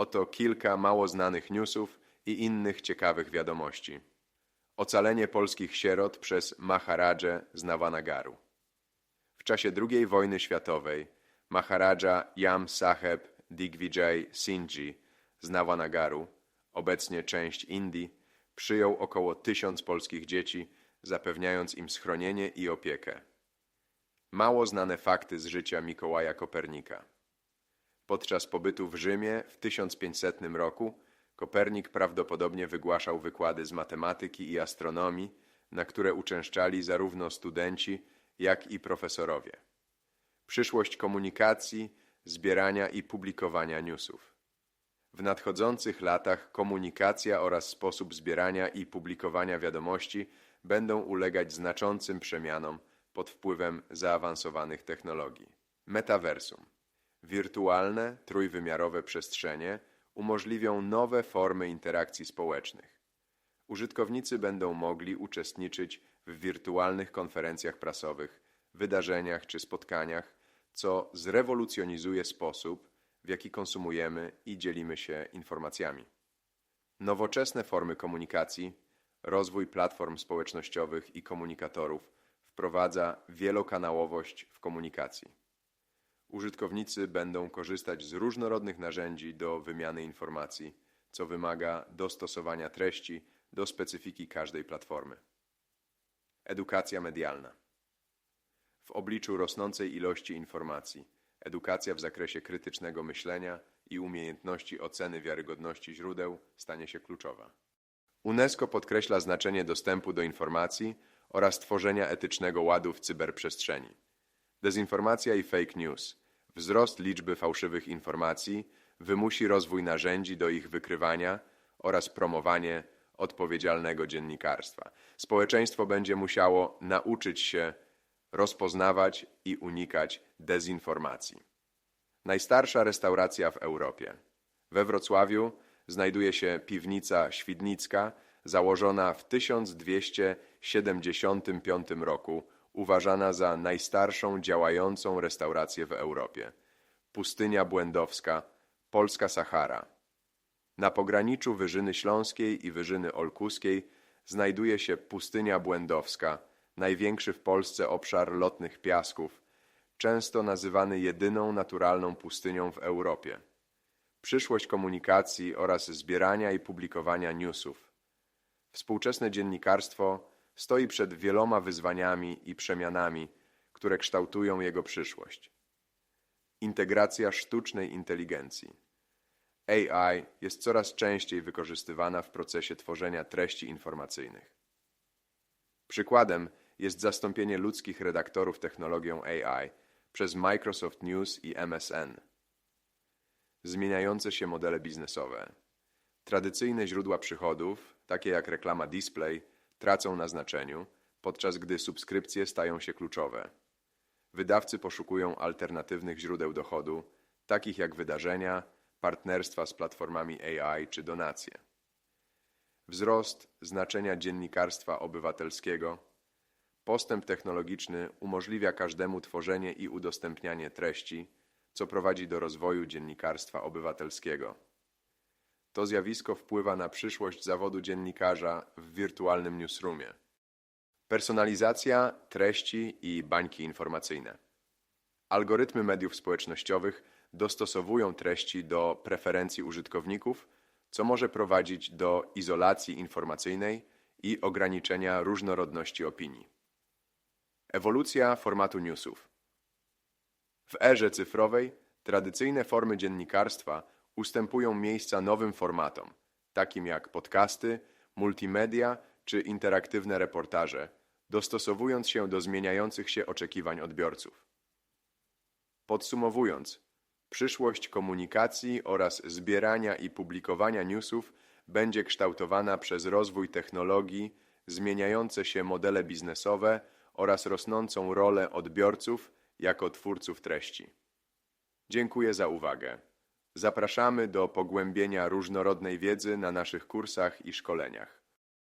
Oto kilka mało znanych newsów i innych ciekawych wiadomości. Ocalenie polskich sierot przez Maharadżę z Navanagaru. W czasie II wojny światowej Maharadża Yam Saheb Digvijay Singhi z Navanagaru, obecnie część Indii, przyjął około tysiąc polskich dzieci, zapewniając im schronienie i opiekę. Mało znane fakty z życia Mikołaja Kopernika. Podczas pobytu w Rzymie w 1500 roku Kopernik prawdopodobnie wygłaszał wykłady z matematyki i astronomii, na które uczęszczali zarówno studenci, jak i profesorowie. Przyszłość komunikacji, zbierania i publikowania newsów. W nadchodzących latach komunikacja oraz sposób zbierania i publikowania wiadomości będą ulegać znaczącym przemianom pod wpływem zaawansowanych technologii. Metaversum. Wirtualne, trójwymiarowe przestrzenie umożliwią nowe formy interakcji społecznych. Użytkownicy będą mogli uczestniczyć w wirtualnych konferencjach prasowych, wydarzeniach czy spotkaniach, co zrewolucjonizuje sposób, w jaki konsumujemy i dzielimy się informacjami. Nowoczesne formy komunikacji, rozwój platform społecznościowych i komunikatorów wprowadza wielokanałowość w komunikacji. Użytkownicy będą korzystać z różnorodnych narzędzi do wymiany informacji, co wymaga dostosowania treści do specyfiki każdej platformy. Edukacja medialna. W obliczu rosnącej ilości informacji, edukacja w zakresie krytycznego myślenia i umiejętności oceny wiarygodności źródeł stanie się kluczowa. UNESCO podkreśla znaczenie dostępu do informacji oraz tworzenia etycznego ładu w cyberprzestrzeni. Dezinformacja i fake news, wzrost liczby fałszywych informacji wymusi rozwój narzędzi do ich wykrywania oraz promowanie odpowiedzialnego dziennikarstwa. Społeczeństwo będzie musiało nauczyć się rozpoznawać i unikać dezinformacji. Najstarsza restauracja w Europie. We Wrocławiu znajduje się piwnica Świdnicka, założona w 1275 roku, uważana za najstarszą działającą restaurację w Europie. Pustynia Błędowska, Polska Sahara. Na pograniczu Wyżyny Śląskiej i Wyżyny Olkuskiej znajduje się Pustynia Błędowska, największy w Polsce obszar lotnych piasków, często nazywany jedyną naturalną pustynią w Europie. Przyszłość komunikacji oraz zbierania i publikowania newsów. Współczesne dziennikarstwo stoi przed wieloma wyzwaniami i przemianami, które kształtują jego przyszłość. Integracja sztucznej inteligencji. AI jest coraz częściej wykorzystywana w procesie tworzenia treści informacyjnych. Przykładem jest zastąpienie ludzkich redaktorów technologią AI przez Microsoft News i MSN. Zmieniające się modele biznesowe. Tradycyjne źródła przychodów, takie jak reklama display, tracą na znaczeniu, podczas gdy subskrypcje stają się kluczowe. Wydawcy poszukują alternatywnych źródeł dochodu, takich jak wydarzenia, partnerstwa z platformami AI czy donacje. Wzrost znaczenia dziennikarstwa obywatelskiego. Postęp technologiczny umożliwia każdemu tworzenie i udostępnianie treści, co prowadzi do rozwoju dziennikarstwa obywatelskiego. To zjawisko wpływa na przyszłość zawodu dziennikarza w wirtualnym newsroomie. Personalizacja treści i bańki informacyjne. Algorytmy mediów społecznościowych dostosowują treści do preferencji użytkowników, co może prowadzić do izolacji informacyjnej i ograniczenia różnorodności opinii. Ewolucja formatu newsów. W erze cyfrowej tradycyjne formy dziennikarstwa ustępują miejsca nowym formatom, takim jak podcasty, multimedia czy interaktywne reportaże, dostosowując się do zmieniających się oczekiwań odbiorców. Podsumowując, przyszłość komunikacji oraz zbierania i publikowania newsów będzie kształtowana przez rozwój technologii, zmieniające się modele biznesowe oraz rosnącą rolę odbiorców jako twórców treści. Dziękuję za uwagę. Zapraszamy do pogłębienia różnorodnej wiedzy na naszych kursach i szkoleniach.